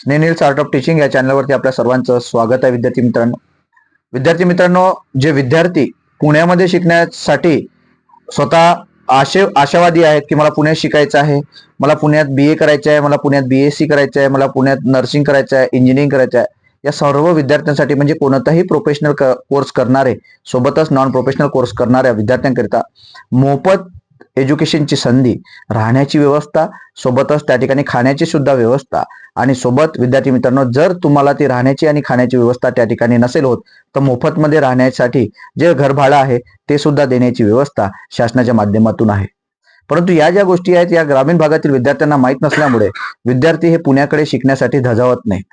स्नेनिल्स art of teaching या चॅनलवरती आपल्या सर्वांचं स्वागत आहे विद्यार्थी मित्रांनो. विद्यार्थी मित्रांनो जे विद्यार्थी पुण्यामध्ये शिकण्यासाठी स्वतः आशे आशावादी आहेत की मला पुण्यात शिकायचं आहे मला पुण्यात बी ए करायचं आहे मला पुण्यात बी एस सी करायचं आहे मला पुण्यात नर्सिंग करायचं आहे इंजिनिअरिंग करायचं आहे या सर्व विद्यार्थ्यांसाठी म्हणजे कोणताही प्रोफेशनल कोर्स करणारे सोबतच नॉन प्रोफेशनल कोर्स करणाऱ्या विद्यार्थ्यांकरिता मोफत एज्युकेशनची संधी राहण्याची व्यवस्था सोबतच त्या ठिकाणी खाण्याची सुद्धा व्यवस्था. आणि सोबत विद्यार्थी मित्रांनो जर तुम्हाला ती राहण्याची आणि खाण्याची व्यवस्था त्या ठिकाणी नसेल होत तर मोफतमध्ये राहण्यासाठी जे घरभाडं आहे ते सुद्धा देण्याची व्यवस्था शासनाच्या माध्यमातून आहे. परंतु या ज्या गोष्टी आहेत या ग्रामीण भागातील विद्यार्थ्यांना माहीत नसल्यामुळे विद्यार्थी हे पुण्याकडे शिकण्यासाठी धजावत नाहीत.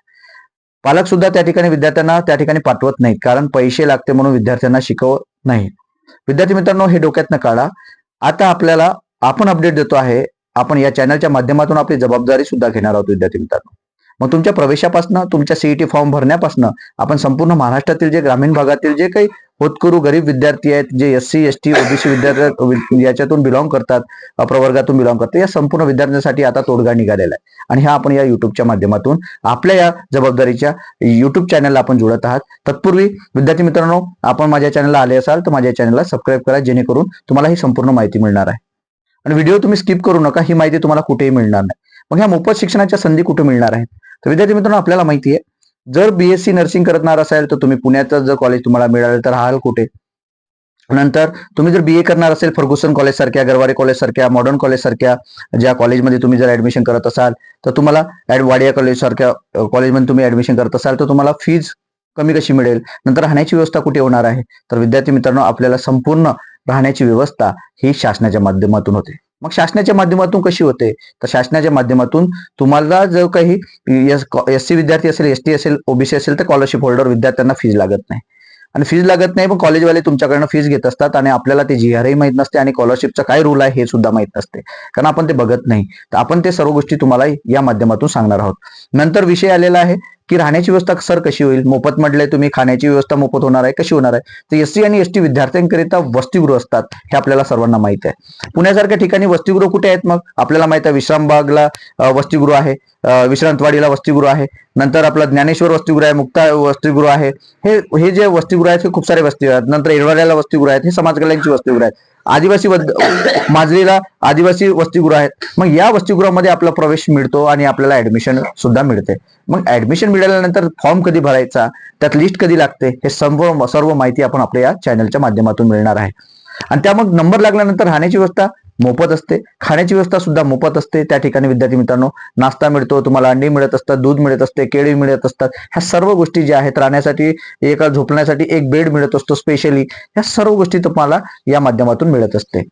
पालक सुद्धा त्या ठिकाणी विद्यार्थ्यांना त्या ठिकाणी पाठवत नाहीत कारण पैसे लागते म्हणून विद्यार्थ्यांना शिकवत नाही विद्यार्थी मित्रांनो हे डोक्यातनं काढा. आता आपल्याला आपण अपडेट देतो आहे आपण या चॅनलच्या माध्यमातून आपली जबाबदारी सुद्धा घेणार आहोत विद्यार्थी मित्रांनो. मग तुमच्या प्रवेशापासून तुमच्या सीईटी फॉर्म भरण्यापासून आपण संपूर्ण महाराष्ट्रातील जे ग्रामीण भागातील जे काही होतकरू गरीब विद्यार्थी आहेत जे S C S T OBC विद्यार्थी याच्यातून बिलॉंग करतात अप्रवर्गातून बिलॉंग करतात. या संपूर्ण विद्यार्थ्यांसाठी आता तोडगा निघालेला आहे. आणि हा आपण या युट्यूबच्या माध्यमातून आपल्या या जबाबदारीच्या युट्यूब चॅनलला आपण जुळत आहात. तत्पूर्वी विद्यार्थी मित्रांनो आपण माझ्या चॅनलला आले असाल तर माझ्या चॅनलला सबस्क्राईब करा जेणेकरून तुम्हाला ही संपूर्ण माहिती मिळणार आहे. आणि व्हिडिओ तुम्ही स्किप करू नका ही माहिती तुम्हाला कुठेही मिळणार नाही. मग ह्या मोफत शिक्षणाच्या संधी कुठे मिळणार आहेत? तर विद्यार्थी मित्रांनो आपल्याला माहिती आहे जर बीएससी नर्सिंग करणार असाल तर तुम्ही पुण्याचं जर कॉलेज तुम्हाला मिळालं तर राहाल कुठे? नंतर तुम्ही जर बी ए करणार असेल फर्ग्युसन कॉलेज सारख्या गरवारे कॉलेज सारख्या मॉडर्न कॉलेज सारख्या ज्या कॉलेजमध्ये तुम्ही जर ऍडमिशन करत असाल तर तुम्हाला वाडिया कॉलेज सारख्या कॉलेजमध्ये तुम्ही ऍडमिशन करत असाल तर तुम्हाला फीज कमी कशी मिळेल? नंतर राहण्याची व्यवस्था कुठे होणार आहे? तर विद्यार्थी मित्रांनो आपल्याला संपूर्ण राहण्याची व्यवस्था ही शासनाच्या माध्यमातून होते. मग शासनाच्या माध्यमातून कशी होते? तर शासनाच्या माध्यमातून तुम्हाला जर काही एस सी विद्यार्थी असेल एस टी असेल ओबीसी असेल तर स्कॉलरशिप होल्डर विद्यार्थ्यांना फीज लागत नाही. आणि फीज लागत नाही पण कॉलेजवाले तुमच्याकडनं फीज घेत असतात आणि आपल्याला ते जी आरही माहीत नसते आणि स्कॉलरशिपचा काय रूल आहे हे सुद्धा माहीत नसते. कारण आपण ते बघत नाही. तर आपण ते सर्व गोष्टी तुम्हाला या माध्यमातून सांगणार आहोत. नंतर विषय आलेला आहे की राहण्याची व्यवस्था सर कशी होईल? मोफत म्हटलंय तुम्ही खाण्याची व्यवस्था मोफत होणार आहे कशी होणार आहे? तर एससी आणि एसटी विद्यार्थ्यांकरिता वसतिगृह असतात हे आपल्याला सर्वांना माहीत आहे. पुण्यासारख्या ठिकाणी वसतिगृह कुठे आहेत मग? आपल्याला माहीत आहे विश्रामबागला वसतिगृह आहे विश्रांतवाडीला वसतिगृह आहे नंतर आपला ज्ञानेश्वर वसतिगृह आहे मुक्ता वसतिगृह आहे. हे हे जे वसतिगृह आहेत हे खूप सारे वस्ती आहेत नंतर येरवाड्याला वसतिगृह आहेत हे समाज कल्याणची वसतिगृह आहेत. आदिवासी वद- माजरीला आदिवासी वसतिगृह आहेत. मग या वसतिगृहामध्ये आपला प्रवेश मिळतो आणि आपल्याला ऍडमिशन सुद्धा मिळते. मग ऍडमिशन मिळाल्यानंतर फॉर्म कधी भरायचा त्यात लिस्ट कधी लागते हे सर्व सर्व माहिती आपण आपल्या या चॅनलच्या माध्यमातून मिळणार आहे. आणि त्या मग नंबर लागल्यानंतर राहण्याची व्यवस्था मोफत असते. खाण्याची व्यवस्था सुद्धा मोफत असते. त्या ठिकाणी विद्यार्थी मित्रांनो नाश्ता मिळतो तुम्हाला अंडी मिळत असतात दूध मिळत असते केळी मिळत असतात. ह्या सर्व गोष्टी ज्या आहेत राहण्यासाठी एका झोपण्यासाठी एक बेड मिळत असतो स्पेशली ह्या सर्व गोष्टी तुम्हाला या माध्यमातून मिळत असते.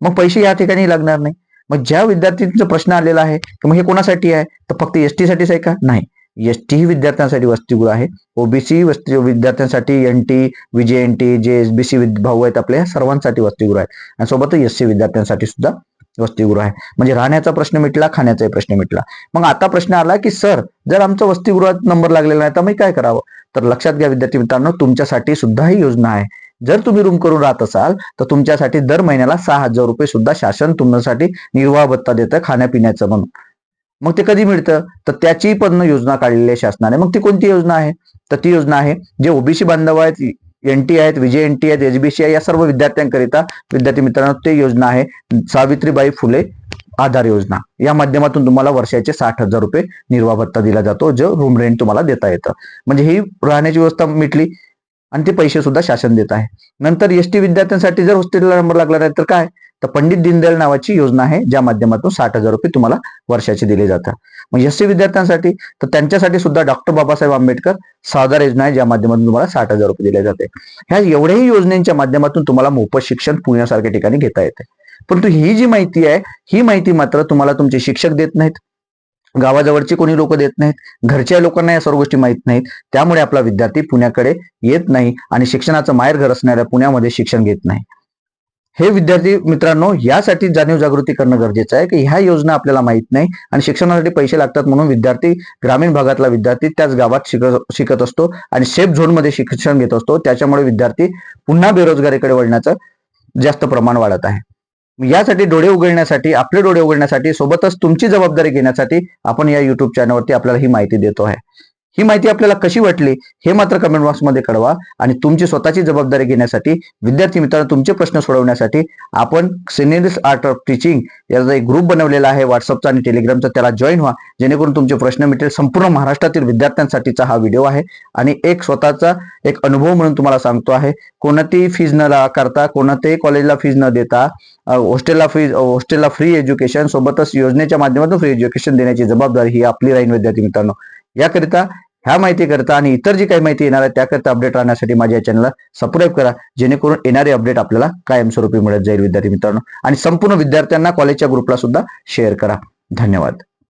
मग पैसे या ठिकाणी लागणार नाही. मग ज्या विद्यार्थ्यांचा प्रश्न आलेला आहे की मग हे कोणासाठी आहे? तर फक्त एस टी साठीच आहे का? नाही. एस टी ही विद्यार्थ्यांसाठी वसतिगृह आहे. ओबीसी वस्ती विद्यार्थ्यांसाठी N T V J N T J S B C भाऊ आहेत आपल्या सर्वांसाठी वसतिगृह आहे. आणि सोबतच एस सी विद्यार्थ्यांसाठी सुद्धा वसतिगृह आहे. म्हणजे राहण्याचा प्रश्न मिटला खाण्याचाही प्रश्न मिटला. मग आता प्रश्न आला की सर जर आमचं वसतिगृहात नंबर लागलेला नाही तर मी काय करावं? तर लक्षात घ्या विद्यार्थी मित्रांनो तुमच्यासाठी सुद्धा ही योजना आहे. जर तुम्ही रूम करून राहत असाल तर तुमच्यासाठी दर महिन्याला सहा हजार रुपये सुद्धा शासन तुमच्यासाठी निर्वाह भत्ता देतं खाण्यापिण्याचं म्हणून. मग ते कधी मिळतं? तर त्याची पण योजना काढलेली आहे शासनाने. मग ती कोणती योजना आहे? तर ती योजना आहे जे ओबीसी बांधव आहेत एन टी आहेत विजय एन टी आहेत एचबीसी आहे या सर्व विद्यार्थ्यांकरिता विद्यार्थी मित्रांनो ते योजना आहे सावित्रीबाई फुले आधार योजना. या माध्यमातून तुम्हाला वर्षाचे साठ हजार रुपये निर्वाह भत्ता दिला जातो जो रूम रेंट तुम्हाला देता येतं. म्हणजे ही राहण्याची व्यवस्था मिटली आणि ते पैसे सुद्धा शासन देत आहे. नंतर एस टी विद्यार्थ्यांसाठी जर हॉस्टेलला नंबर लागला नाही तर काय? तर पंडित दीनदयाल नावाची योजना आहे ज्या माध्यमातून साठ हजार रुपये तुम्हाला वर्षाचे दिले जातात. मग एस सी विद्यार्थ्यांसाठी तर त्यांच्यासाठी सुद्धा डॉक्टर बाबासाहेब आंबेडकर साधार योजना आहे ज्या माध्यमातून तुम्हाला साठ हजार रुपये दिले जाते. ह्या एवढ्याही योजनांच्या माध्यमातून तुम्हाला मोफत शिक्षण पुण्यासारख्या ठिकाणी घेता येते. परंतु ही जी माहिती आहे ही माहिती मात्र तुम्हाला तुमचे शिक्षक देत नाहीत. गावाजवळचे कोणी लोक देत नाहीत. घरच्या लोकांना या सर्व गोष्टी माहीत नाहीत. त्यामुळे आपला विद्यार्थी पुण्याकडे येत नाही आणि शिक्षणाचं माहेर घर असणाऱ्या पुण्यामध्ये शिक्षण घेत नाही. हे विद्यार्थी मित्रांनो यासाठी जाणीव जागृती करणं गरजेचं आहे की ह्या योजना आपल्याला माहीत नाही आणि शिक्षणासाठी पैसे लागतात म्हणून विद्यार्थी ग्रामीण भागातला विद्यार्थी त्याच गावात शिकत शिकत असतो आणि सेफ झोनमध्ये शिक्षण घेत असतो. त्याच्यामुळे विद्यार्थी पुन्हा बेरोजगारीकडे वळण्याचं जास्त प्रमाण वाढत आहे. यासाठी डोळे उघडण्यासाठी आपले डोळे उघडण्यासाठी सोबतच तुमची जबाबदारी घेण्यासाठी आपण या युट्यूब चॅनलवरती आपल्याला ही माहिती देतो आहे. ही माहिती आपल्याला कशी वाटली हे मात्र कमेंट बॉक्समध्ये कळवा. आणि तुमची स्वतःची जबाबदारी घेण्यासाठी विद्यार्थी मित्रांनो तुमचे प्रश्न सोडवण्यासाठी आपण सिनेरिस आर्ट ऑफ टीचिंग याचा एक ग्रुप बनवलेला आहे व्हॉट्सअपचा आणि टेलिग्रामचा त्याला जॉईन व्हा. जेणेकरून तुमचे प्रश्न मिटेल. संपूर्ण महाराष्ट्रातील विद्यार्थ्यांसाठीचा हा व्हिडिओ आहे. आणि एक स्वतःचा एक अनुभव म्हणून तुम्हाला सांगतो आहे. कोणतीही फीज न करता कोणत्याही कॉलेजला फीज न देता हॉस्टेलला फीज हॉस्टेलला फ्री एज्युकेशन सोबतच योजनेच्या माध्यमातून फ्री एज्युकेशन देण्याची जबाबदारी ही आपली राहील विद्यार्थी मित्रांनो. याकरिता ह्या माहिती करता आणि इतर जी काही माहिती येणार आहे त्याकरता अपडेट राहण्यासाठी माझ्या चॅनलला सबस्क्राईब करा जेणेकरून येणारे अपडेट आपल्याला कायमस्वरूपी मिळत जाईल विद्यार्थी मित्रांनो. आणि संपूर्ण विद्यार्थ्यांना कॉलेजच्या ग्रुपला सुद्धा शेअर करा. धन्यवाद.